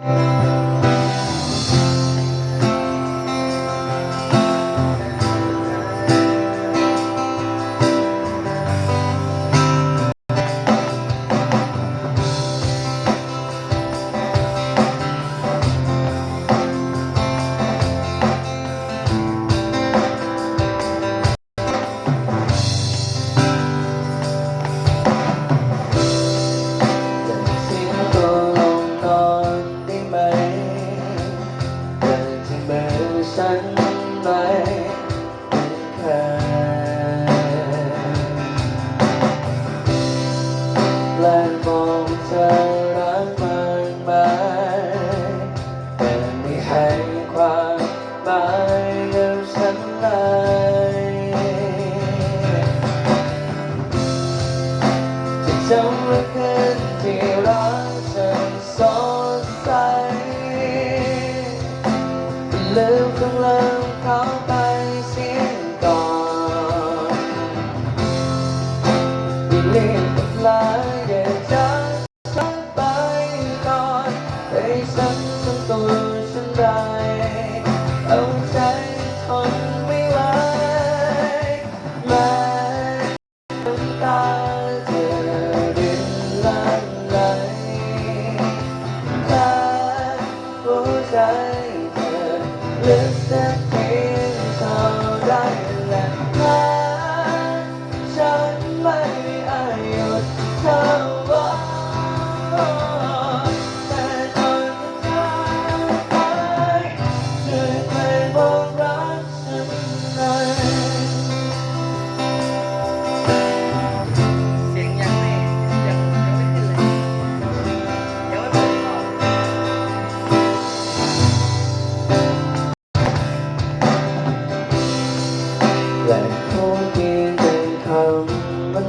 you. ฉันไม่เคยและมองเธอรักมันไหมแต่ไม่ให้ความหมายกับฉันเลยจะจำและ ฉักทั้งตัวฉันได้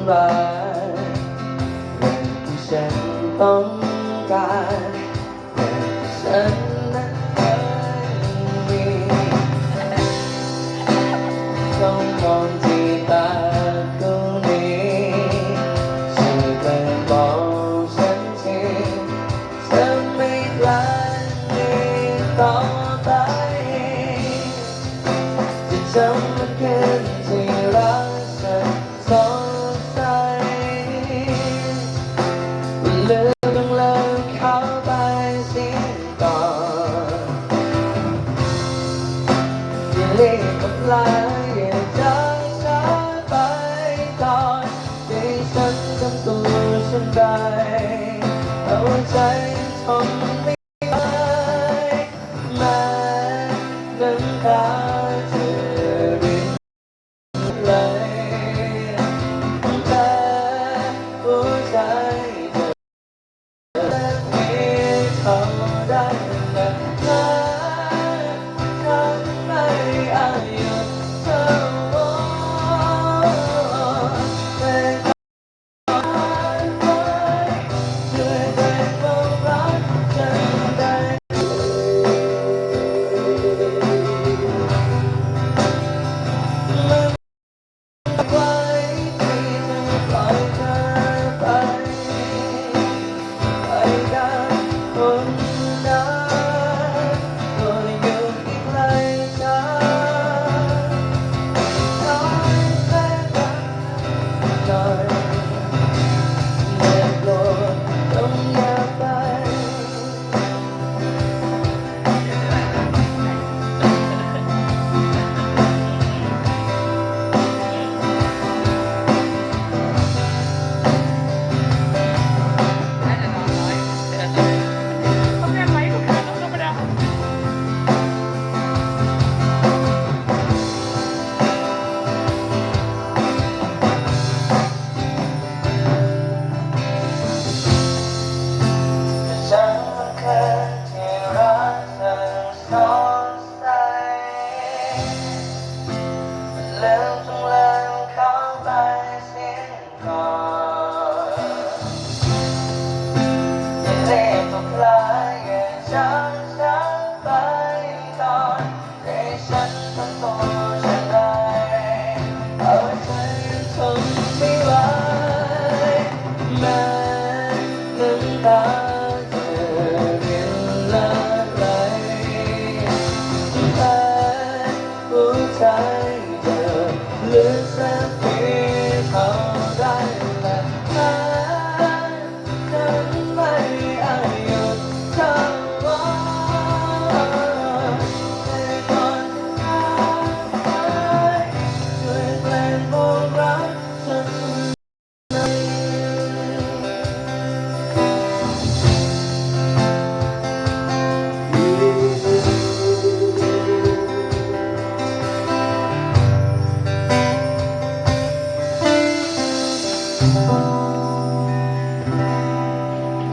รายแต่ที่ฉันต้องการแต่ฉันนั้นไม่มีต้องมองที่ตาคู่นี้ช่วยกันบอกฉันทีฉันไม่กล้านี้ต่อไปจะจำ 等待啊